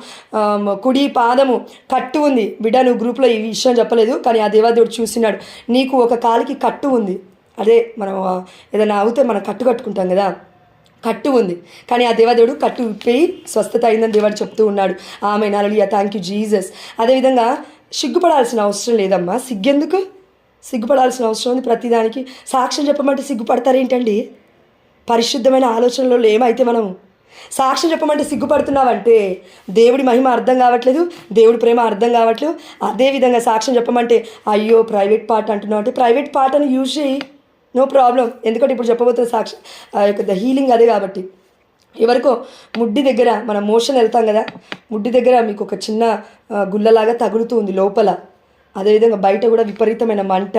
కుడి పాదము కట్టు ఉంది. బిడ్డ నువ్వు గ్రూప్లో ఈ విషయం చెప్పలేదు కానీ ఆ దేవాదేవుడు చూసినాడు. నీకు ఒక కాలికి కట్టు ఉంది. అదే మనం ఏదైనా అవుతే మనం కట్టు కట్టుకుంటాం కదా. కట్టు ఉంది. కానీ ఆ దేవాదేవుడు కట్టు విప్పి స్వస్థత అయిందని దేవుడు చెప్తూ ఉన్నాడు. ఆమె నలలియా థ్యాంక్ యూ జీజస్ అదేవిధంగా సిగ్గుపడాల్సిన అవసరం లేదమ్మా. సిగ్గెందుకు? సిగ్గుపడాల్సిన అవసరం ఉంది ప్రతిదానికి. సాక్ష్యం చెప్పమంటే సిగ్గుపడతారేంటండి? పరిశుద్ధమైన ఆలోచనలో ఏమైతే మనం సాక్ష్యం చెప్పమంటే సిగ్గుపడుతున్నావంటే దేవుడి మహిమ అర్థం కావట్లేదు దేవుడి ప్రేమ అర్థం కావట్లేదు. అదేవిధంగా సాక్ష్యం చెప్పమంటే అయ్యో ప్రైవేట్ పార్ట్ అంటున్నావు అంటే ప్రైవేట్ పార్ట్ అని యూజ్ చేయి. No problem. ఎందుకంటే ఇప్పుడు చెప్పబోతున్న సాక్షి ఆ యొక్క ద హీలింగ్ అదే కాబట్టి. ఎవరికో ముడ్డి దగ్గర మన మోషన్ వెళ్తాం కదా ముడ్డి దగ్గర మీకు ఒక చిన్న గుల్లలాగా తగులుతూ ఉంది లోపల. అదేవిధంగా బయట కూడా విపరీతమైన మంట.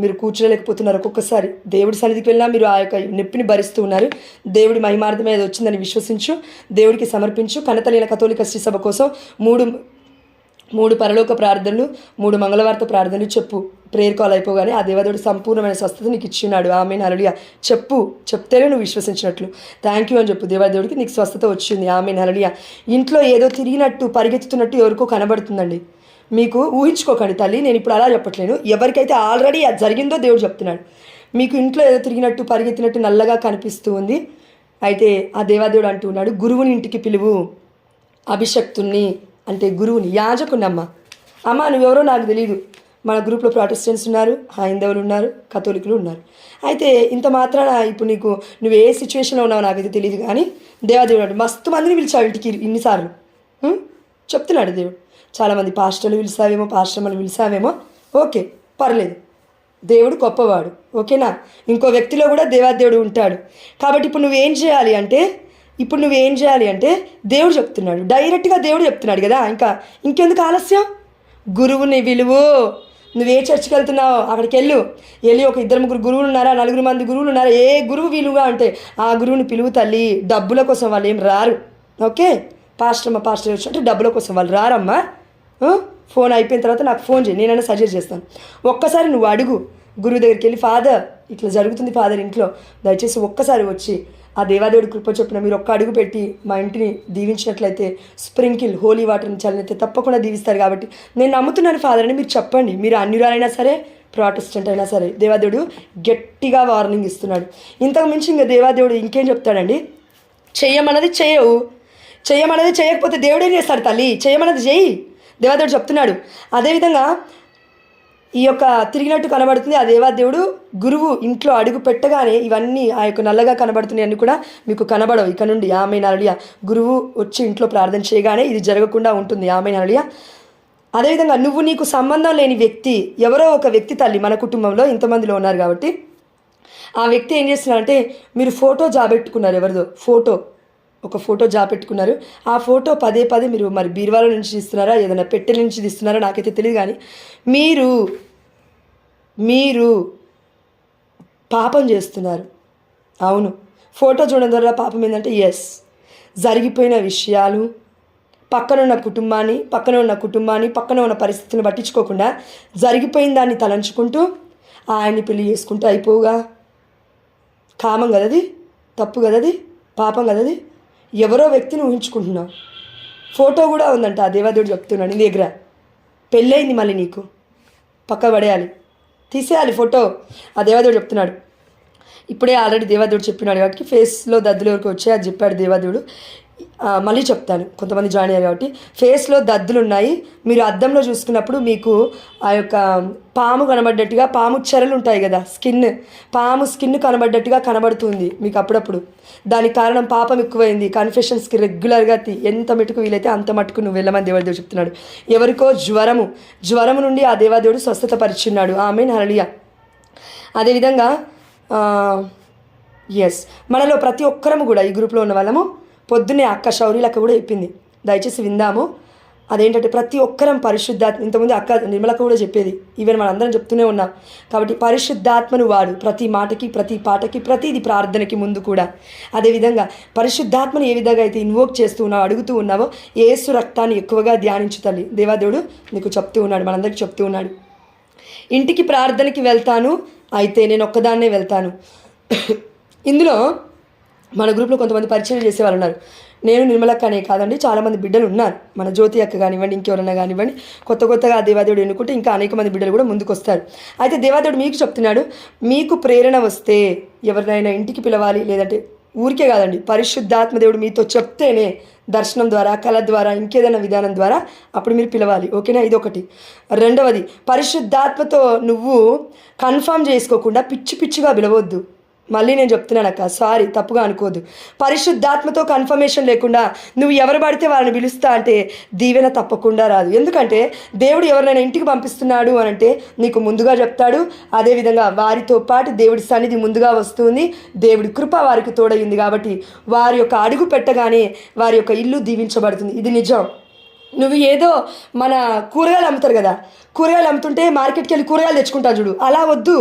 మీరు కూర్చోలేకపోతున్నారు ఒక్కొక్కసారి. దేవుడి సన్నిధికి వెళ్ళినా మీరు ఆ యొక్క నొప్పిని భరిస్తూ ఉన్నారు. దేవుడి మహిమార్థమే అది వచ్చిందని విశ్వసించు దేవుడికి సమర్పించు. కనతలైన కథోలిక శ్రీసభ కోసం మూడు మూడు పరలోక ప్రార్థనలు మూడు మంగళవార్త ప్రార్థనలు చెప్పు. ప్రేయర్ కాల్ అయిపోగానే ఆ దేవదేవుడు సంపూర్ణమైన స్వస్థత నీకు ఇచ్చినాడు. ఆమె నరళియ చెప్పు చెప్తేనే నువ్వు విశ్వసించినట్లు. థ్యాంక్ యూ అని చెప్పు దేవదేవుడికి నీకు స్వస్థత వచ్చింది. ఆమె నరళియ ఇంట్లో ఏదో తిరిగినట్టు పరిగెత్తుతున్నట్టు ఎవరికో కనబడుతుందండి. మీకు ఊహించుకోకండి తల్లి నేను ఇప్పుడు అలా చెప్పట్లేను. ఎవరికైతే ఆల్రెడీ అది జరిగిందో దేవుడు చెప్తున్నాడు. మీకు ఇంట్లో ఏదో తిరిగినట్టు పరిగెత్తినట్టు నల్లగా కనిపిస్తూ ఉంది. అయితే ఆ దేవాదేవుడు అంటూ ఉన్నాడు గురువుని ఇంటికి పిలువు అభిషక్తుణ్ణి. అంటే గురువుని యాజకుని అమ్మ అమ్మ నువ్వెవరో నాకు తెలియదు మన గ్రూప్లో ప్రాటెస్టెంట్స్ ఉన్నారు హైందవులు ఉన్నారు కథోలికులు ఉన్నారు. అయితే ఇంత మాత్రాన ఇప్పుడు నీకు నువ్వు ఏ సిచ్యువేషన్లో ఉన్నావో నాకైతే తెలియదు కానీ దేవాదేవుడు మస్తు మందిని పిలిచావు ఇంటికి ఇన్నిసార్లు. చెప్తున్నాడు దేవుడు. చాలామంది పాస్టర్లు పిలిచావేమో పాశ్రమలు పిలిచావేమో. ఓకే పర్లేదు. దేవుడు గొప్పవాడు. ఓకేనా? ఇంకో వ్యక్తిలో కూడా దేవాదేవుడు ఉంటాడు. కాబట్టి ఇప్పుడు నువ్వేం చేయాలి అంటే ఇప్పుడు నువ్వేం చేయాలి అంటే దేవుడు చెప్తున్నాడు. డైరెక్ట్గా దేవుడు చెప్తున్నాడు కదా. ఇంకా ఇంకెందుకు ఆలస్యం? గురువుని విలువు. నువ్వే చర్చికి వెళ్తున్నావు. అక్కడికి వెళ్ళు. వెళ్ళి ఒక ఇద్దరు ముగ్గురు గురువులు ఉన్నారా? నలుగురు మంది గురువులు ఉన్నారా? ఏ గురువు విలువగా అంటే ఆ గురువుని పిలువు తల్లి. డబ్బుల కోసం వాళ్ళు ఏం రారు. ఓకే? పాస్టర్ అమ్మ పాస్టర్ వచ్చినట్టు డబ్బుల కోసం వాళ్ళు రారమ్మా. ఫోన్ అయిపోయిన తర్వాత నాకు ఫోన్ చేయి. నేనైనా సజెస్ట్ చేస్తాను. ఒక్కసారి నువ్వు అడుగు. గురువు దగ్గరికి వెళ్ళి ఫాదర్ ఇట్లా జరుగుతుంది ఫాదర్ ఇంట్లో. దయచేసి ఒక్కసారి వచ్చి ఆ దేవాదేవుడి కృప చొప్పున మీరు ఒక్క అడుగు పెట్టి మా ఇంటిని దీవించినట్లయితే స్ప్రింకిల్ హోలీ వాటర్ని చల్లనైతే తప్పకుండా దీవిస్తారు కాబట్టి నేను నమ్ముతున్నాను ఫాదర్ అని మీరు చెప్పండి. మీరు అన్యురాలైనా సరే ప్రాటెస్టెంట్ అయినా సరే దేవాదేవుడు గట్టిగా వార్నింగ్ ఇస్తున్నాడు. ఇంతకు మించి ఇంకా దేవాదేవుడు ఇంకేం చెప్తాడండి? చెయ్యమన్నది చేయవు. చెయ్యమన్నది చేయకపోతే దేవుడేం చేస్తాడు తల్లి? చేయమన్నది చేయి. దేవాదేవుడు చెప్తున్నాడు. అదేవిధంగా ఈ యొక్క తిరిగినట్టు కనబడుతుంది. ఆ దేవాదేవుడు గురువు ఇంట్లో అడుగు పెట్టగానే ఇవన్నీ ఆ యొక్క నల్లగా కనబడుతున్నాయి అన్ని కూడా మీకు కనబడవు. ఇక నుండి ఆమె నరళియ గురువు వచ్చి ఇంట్లో ప్రార్థన చేయగానే ఇది జరగకుండా ఉంటుంది. ఆమె నరళియ అదేవిధంగా నువ్వు నీకు సంబంధం లేని వ్యక్తి ఎవరో ఒక వ్యక్తి తల్లి మన కుటుంబంలో ఇంతమందిలో ఉన్నారు కాబట్టి ఆ వ్యక్తి ఏం చేస్తున్నారంటే మీరు ఫోటో జాబెట్టుకున్నారు ఎవరిదో. ఫోటో. ఒక ఫోటో జాబెట్టుకున్నారు ఆ ఫోటో పదే పదే మీరు మరి బీరువాల నుంచి తీస్తున్నారా ఏదైనా పెట్టెల నుంచి తీస్తున్నారా నాకైతే తెలియదు కానీ మీరు మీరు పాపం చేస్తున్నారు. అవును. ఫోటో చూడడం ద్వారా పాపం ఏంటంటే ఎస్ జరిగిపోయిన విషయాలు పక్కన ఉన్న కుటుంబాన్ని పక్కన ఉన్న కుటుంబాన్ని పక్కన ఉన్న పరిస్థితులను పట్టించుకోకుండా జరిగిపోయిన దాన్ని తలంచుకుంటూ ఆయన్ని పెళ్ళి చేసుకుంటూ అయిపోగా కామం కదది? తప్పు కదది? పాపం కదది? ఎవరో వ్యక్తిని ఊహించుకుంటున్నావు. ఫోటో కూడా ఉందంట ఆ దేవాదేవుడు చెప్తున్నాడు నీ దగ్గర. పెళ్ళయింది మళ్ళీ నీకు. పక్క పడేయాలి. తీసేయాలి ఫోటో. ఆ దేవాదేవుడు చెప్తున్నాడు. ఇప్పుడే ఆల్రెడీ దేవాదేవుడు చెప్పినాడు కాబట్టి ఫేస్లో దద్దులు ఎవరికి వచ్చాయి అది చెప్పాడు దేవాదేవుడు. మళ్ళీ చెప్తాను. కొంతమంది జాయిన్ అయ్యారు కాబట్టి. ఫేస్లో దద్దులు ఉన్నాయి మీరు అద్దంలో చూసుకున్నప్పుడు మీకు ఆ యొక్క పాము కనబడ్డట్టుగా పాము చెరలు ఉంటాయి కదా స్కిన్. పాము స్కిన్ కనబడ్డట్టుగా కనబడుతుంది మీకు అప్పుడప్పుడు. దానికి కారణం పాపం ఎక్కువైంది. కన్ఫెషన్స్కి రెగ్యులర్గా ఎంత మటుకు వీలైతే అంత మటుకు నువ్వు వెళ్ళమని దేవాదేవుడు చెప్తున్నాడు. ఎవరికో జ్వరము జ్వరము నుండి ఆ దేవాదేవుడు స్వస్థత పరిచున్నాడు. ఆమె హరళియ అదేవిధంగా ఎస్ మనలో ప్రతి ఒక్కరము కూడా ఈ గ్రూప్లో ఉన్న వాళ్ళము పొద్దున్నే అక్క శౌర్యులక్క కూడా చెప్పింది. దయచేసి విందాము. అదేంటంటే ప్రతి ఒక్కరం పరిశుద్ధాత్మ ఇంతకుముందు అక్క నిర్మలక కూడా చెప్పేది. ఈవెన్ మనం అందరం చెప్తూనే ఉన్నాం. కాబట్టి పరిశుద్ధాత్మను వాడు ప్రతి మాటకి ప్రతి పాటకి ప్రతిది ప్రార్థనకి ముందు కూడా. అదేవిధంగా పరిశుద్ధాత్మను ఏ విధంగా అయితే ఇన్వోక్ చేస్తూ ఉన్నావు అడుగుతూ ఉన్నావో ఏసు రక్తాన్ని ఎక్కువగా ధ్యానించు తల్లి. దేవాదేవుడు నీకు చెప్తూ ఉన్నాడు మనందరికి చెప్తూ ఉన్నాడు. ఇంటికి ప్రార్థనకి వెళ్తాను అయితే నేను ఒక్కదాన్నే వెళ్తాను. ఇందులో మన గ్రూప్లో కొంతమంది పరిచయం చేసేవాళ్ళు ఉన్నారు. నేను నిర్మలక్క అనే కాదండి చాలామంది బిడ్డలు ఉన్నారు. మన జ్యోతి అక్క కానివ్వండి ఇంకెవరన్నా కానివ్వండి కొత్త కొత్తగా ఆ దేవాదేవుడు ఎన్నుకుంటే ఇంకా అనేక మంది బిడ్డలు కూడా ముందుకు వస్తారు అయితే దేవాదేవుడు మీకు చెప్తున్నాడు మీకు ప్రేరణ వస్తే ఎవరినైనా ఇంటికి పిలవాలి లేదంటే ఊరికే కాదండి పరిశుద్ధాత్మ దేవుడు మీతో చెప్తేనే దర్శనం ద్వారా కళ ద్వారా ఇంకేదైనా విధానం ద్వారా అప్పుడు మీరు పిలవాలి. ఓకేనా? ఇది ఒకటి రెండవది పరిశుద్ధాత్మతో నువ్వు కన్ఫర్మ్ చేసుకోకుండా పిచ్చి పిచ్చిగా పిలవద్దు. మళ్ళీ నేను చెప్తున్నాను అక్క సారీ తప్పుగా అనుకోదు. పరిశుద్ధాత్మతో కన్ఫర్మేషన్ లేకుండా నువ్వు ఎవరు పడితే వాళ్ళని పిలుస్తా అంటే దీవెన తప్పకుండా రాదు. ఎందుకంటే దేవుడు ఎవరినైనా ఇంటికి పంపిస్తున్నాడు అని అంటే నీకు ముందుగా చెప్తాడు. అదేవిధంగా వారితో పాటు దేవుడి సన్నిధి ముందుగా వస్తుంది. దేవుడి కృప వారికి తోడయింది కాబట్టి వారి యొక్క అడుగు పెట్టగానే వారి యొక్క ఇల్లు దీవించబడుతుంది. ఇది నిజం. నువ్వు ఏదో మన కూరగాయలు అమ్ముతారు కదా కూరగాయలు అమ్ముతుంటే మార్కెట్కి వెళ్ళి కూరగాయలు తెచ్చుకుంటా చూడు. అలా వద్దు.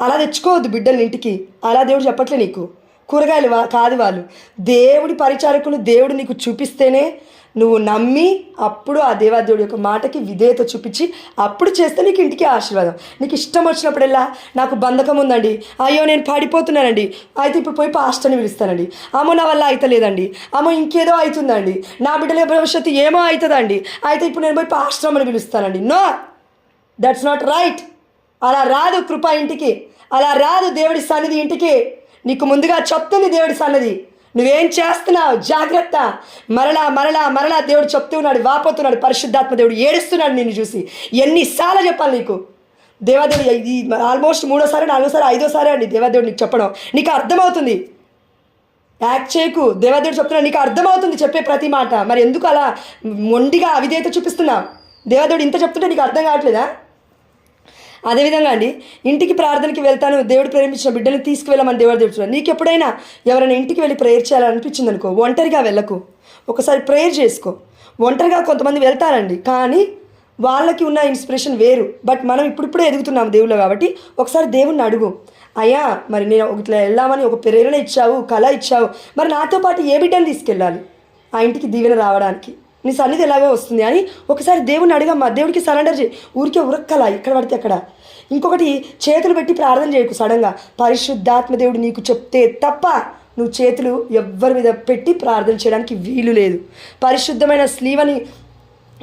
అలా తెచ్చుకోవద్దు బిడ్డలు ఇంటికి. అలా దేవుడు చెప్పట్లే నీకు. కూరగాయలు వా- కాదు వాళ్ళు. దేవుడి పరిచారకులు దేవుడు నీకు చూపిస్తేనే నువ్వు నమ్మి అప్పుడు ఆ దేవాదేవుడి యొక్క మాటకి విధేయత చూపించి అప్పుడు చేస్తే నీకు ఇంటికి ఆశీర్వాదం. నీకు ఇష్టం వచ్చినప్పుడల్లా నాకు బంధకం ఉందండి. అయ్యో నేను పడిపోతున్నానండి. అయితే ఇప్పుడు పోయి పాస్టర్ని పిలుస్తానండి. అమ్మో నా వల్ల అవుతలేదండి అమ్మో ఇంకేదో అవుతుందండి నా బిడ్డల భవిష్యత్తు ఏమో అవుతుందండి అయితే ఇప్పుడు నేను పోయి పాస్టర్ అని పిలుస్తానండి. No that's not right. అలా రాదు కృప ఇంటికి. అలా రాదు దేవుడి సన్నిధి ఇంటికి. నీకు ముందుగా చెప్తుంది దేవుడి సన్నిధి. నువ్వేం చేస్తున్నావు? జాగ్రత్త. మరలా మరలా మరలా దేవుడు చెప్తూ ఉన్నాడు వాపోతున్నాడు. పరిశుద్ధాత్మ దేవుడు ఏడుస్తున్నాడు నిన్ను చూసి. ఎన్నిసార్లు చెప్పాలి నీకు? దేవాదేవుడు ఇది ఆల్మోస్ట్ మూడోసారి నాలుగోసారి ఐదోసారి అండి దేవాదేవుడు నీకు చెప్పడం. నీకు అర్థమవుతుంది. యాక్ట్ చేయకు. దేవాదేవుడు చెప్తున్నాడు నీకు అర్థమవుతుంది చెప్పే ప్రతి మాట. మరి ఎందుకు అలా మొండిగా అవిధేయత చూపిస్తున్నావు? దేవాదేవుడు ఇంత చెప్తుంటే నీకు అర్థం కావట్లేదా? అదేవిధంగా అండి ఇంటికి ప్రార్థనకి వెళ్తాను దేవుడు ప్రేమించిన బిడ్డని తీసుకువెళ్ళమని దేవుడు చెప్తున్నాడు నీకు ఎప్పుడైనా ఎవరైనా ఇంటికి వెళ్ళి ప్రేయర్ చేయాలనిపించింది అనుకో ఒంటరిగా వెళ్ళకు. ఒకసారి ప్రేయర్ చేసుకో. ఒంటరిగా కొంతమంది వెళ్తారండి కానీ వాళ్ళకి ఉన్న ఇన్స్పిరేషన్ వేరు. బట్ మనం ఇప్పుడిప్పుడే ఎదుగుతున్నాం దేవుళ్ళు కాబట్టి ఒకసారి దేవుణ్ణి అడుగు. అయ్యా మరి నేను ఇట్లా వెళ్దామని ఒక ప్రేరణ ఇచ్చావు కళ ఇచ్చావు మరి నాతో పాటు ఏ బిడ్డను తీసుకెళ్ళాలి? ఆ ఇంటికి దీవెన రావడానికి. నీ సన్నిధి ఎలాగో వస్తుంది అని ఒకసారి దేవుని అడిగమ్మా. దేవుడికి సరెండర్ చేయి. ఊరికే ఉరక్కలా ఇక్కడ పడితే అక్కడ. ఇంకొకటి చేతులు పెట్టి ప్రార్థన చేయకు సడన్గా పరిశుద్ధాత్మ దేవుడు నీకు చెప్తే తప్ప నువ్వు చేతులు ఎవ్వరి మీద పెట్టి ప్రార్థన చేయడానికి వీలు లేదు. పరిశుద్ధమైన స్లీవని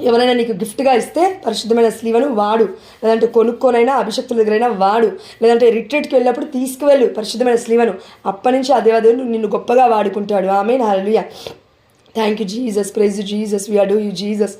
ఎవరైనా నీకు గిఫ్ట్గా ఇస్తే పరిశుద్ధమైన స్లీవను వాడు. లేదంటే కొనుక్కోనైనా అభిషక్తుల దగ్గరైనా వాడు. లేదంటే రిట్రీట్కి వెళ్ళినప్పుడు తీసుకువెళ్ళు పరిశుద్ధమైన స్లీవను. అప్పటి నుంచి ఆ దేవాదేవుడు నిన్ను గొప్పగా వాడుకుంటాడు. ఆమె Thank you, Jesus. Praise you, Jesus. We adore you, Jesus.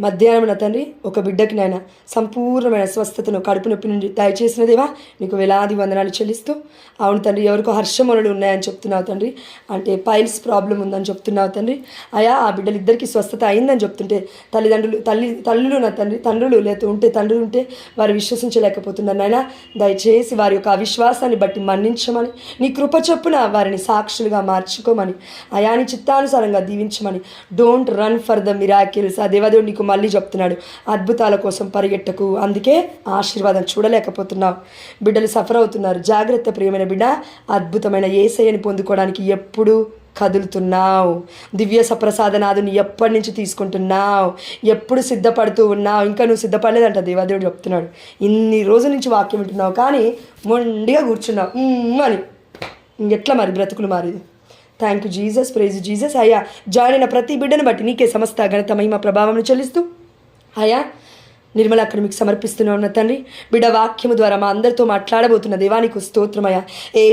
మధ్యాహ్నం నా తండ్రి ఒక బిడ్డకి నాయన సంపూర్ణమైన స్వస్థతను కడుపు నొప్పి నుండి దయచేసిన దేవా నీకు వేలాది వందనాలు చెల్లిస్తూ అవును తండ్రి ఎవరికో హర్షమనులు ఉన్నాయని చెప్తున్నావు తండ్రి. అంటే పైల్స్ ప్రాబ్లం ఉందని చెప్తున్నావు తండ్రి. అయా ఆ బిడ్డలిద్దరికీ స్వస్థత అయిందని చెప్తుంటే తల్లిదండ్రులు తల్లి తల్లులు నా తండ్రి తండ్రులు లేకపోతే ఉంటే తండ్రులు ఉంటే వారు విశ్వసించలేకపోతున్నారు నాయన. దయచేసి వారి యొక్క అవిశ్వాసాన్ని బట్టి మన్నించమని నీ కృప చొప్పున వారిని సాక్షులుగా మార్చుకోమని అయాని చిత్తానుసారంగా దీవించమని. Don't run for the miracles ఆ దేవదేవుడు నీకు మళ్ళీ చెప్తున్నాడు అద్భుతాల కోసం పరిగెట్టకు అందుకే ఆశీర్వాదం చూడలేకపోతున్నావు బిడ్డలు సఫర్ అవుతున్నారు జాగ్రత్త ప్రియమైన బిడ్డ అద్భుతమైన ఏసయ్యని పొందుకోవడానికి ఎప్పుడు కదులుతున్నావు. దివ్య సప్రసాదనాథుని ఎప్పటి నుంచి తీసుకుంటున్నావు? ఎప్పుడు సిద్ధపడుతూ ఉన్నావు? ఇంకా నువ్వు సిద్ధపడలేదంట దేవాదేవుడు చెప్తున్నాడు. ఇన్ని రోజుల నుంచి వాక్యం వింటున్నావు కానీ మొండిగా కూర్చున్నావు. అని. ఇంకెట్లా మరి బ్రతుకులు మారేది? Thank you Jesus praise Jesus అయ్యా జాయిన్ అయిన ప్రతి బిడ్డను బట్టి నీకే సమస్త ఘనత మహిమ ప్రభావం చెల్లిస్తూ. అయ్యా నిర్మల అక్కడ మీకు సమర్పిస్తున్నాం తండ్రి. బిడ్డ వాక్యము ద్వారా మా అందరితో మాట్లాడబోతున్న దేవానికి స్తోత్రమయ్యా. ఏ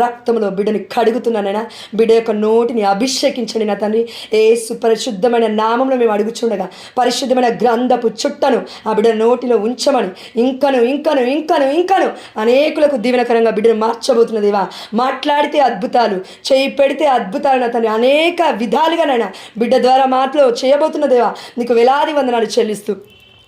రక్తంలో బిడ్డని కడుగుతున్నానైనా బిడ్డ యొక్క నోటిని అభిషేకించండి నా తండ్రి. ఏ సుపరిశుద్ధమైన నామంలో మేము అడుగుచుండగా పరిశుద్ధమైన గ్రంథపు చుట్టను ఆ బిడ్డ నోటిలో ఉంచమని ఇంకను ఇంకను ఇంకను ఇంకను అనేకులకు దీవెనకరంగా బిడ్డను మార్చబోతున్న దేవా మాట్లాడితే అద్భుతాలు చేయి పెడితే అద్భుతాలు నా తండ్రి. అనేక విధాలుగానైనా బిడ్డ ద్వారా మాటలో చేయబోతున్న దేవా నీకు వేలాది వందనాలు చెల్లిస్తూ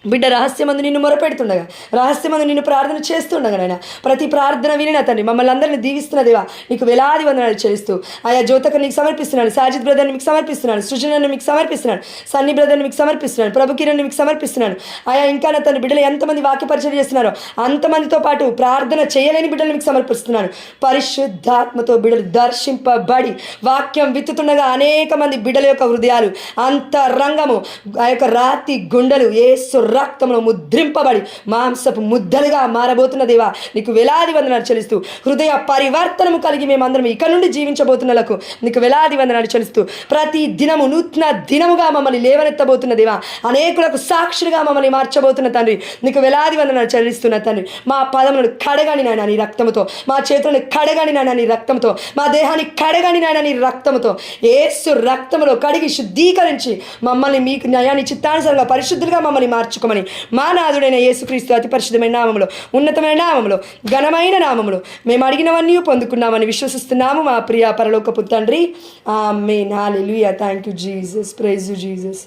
బిడ్డ రహస్యమందు నిన్ను మొరపెడుతుండగా రహస్యమందు నిన్ను ప్రార్థన చేస్తుండగా నాయన. ప్రతి ప్రార్థన విని తండ్రి మమ్మల్ని అందరినీ దీవిస్తున్న దేవా నీకు వేలాది వందనాలు చేస్తూ ఆయా జ్యోతక నీకు సమర్పిస్తున్నాను సాజిద్ బ్రదర్ని మీకు సమర్పిస్తున్నాను సృజనను మీకు సమర్పిస్తున్నాను సన్నీ బ్రదర్ని మీకు సమర్పిస్తున్నాను ప్రభు కిరణ్ మీకు సమర్పిస్తున్నాను. ఆయా ఇంకా నా తండ్రి బిడ్డలు ఎంతమంది వాక్యపరిచయం చేస్తున్నారో అంతమందితో పాటు ప్రార్థన చేయలేని బిడ్డలు మీకు సమర్పిస్తున్నాను. పరిశుద్ధాత్మతో బిడ్డలు దర్శింపబడి వాక్యం విత్తుతుండగా అనేక మంది బిడ్డల యొక్క హృదయాలు అంతరంగము ఆ యొక్క రాతి గుండెలు ఏసు రక్తంలో ముద్రింపబడి మాంసపు ముద్దలుగా మారబోతున్న దేవా నీకు వేలాది వందనాలు చెల్లిస్తూ హృదయ పరివర్తనము కలిగి మేమందరం ఇక నుండి జీవించబోతున్నలకు నీకు వేలాది వందనాలు చెల్లిస్తూ ప్రతి దినము నూతన దినముగా మమ్మల్ని లేవనెత్తబోతున్న దేవా అనేకులకు సాక్షులుగా మమ్మల్ని మార్చబోతున్న తండ్రి నీకు వేలాది వందనాలు చెల్లిస్తున్న తండ్రి. మా పదములను కడగని నాయన నీ రక్తముతో మా చేతులను కడగని నాయన నీ రక్తంతో మా దేహాన్ని కడగని నాయన నీ రక్తముతో. ఏసు రక్తములో కడిగి శుద్ధీకరించి మమ్మల్ని మీకు న్యాయాన్ని చిత్తానుసారంగా పరిశుద్ధులుగా మమ్మల్ని మార్చు మార్చుకోమని మా నాథుడైన యేసుక్రీస్తు అతి పరిశుద్ధమైన నామంలో ఉన్నతమైన నామంలో ఘనమైన నామంలో మేము అడిగినవన్నీ పొందుకున్నామని విశ్వసిస్తున్నాము మా ప్రియ పరలోకపు తండ్రి. ఆమె నాలెలుయా thank you Jesus. Praise you Jesus.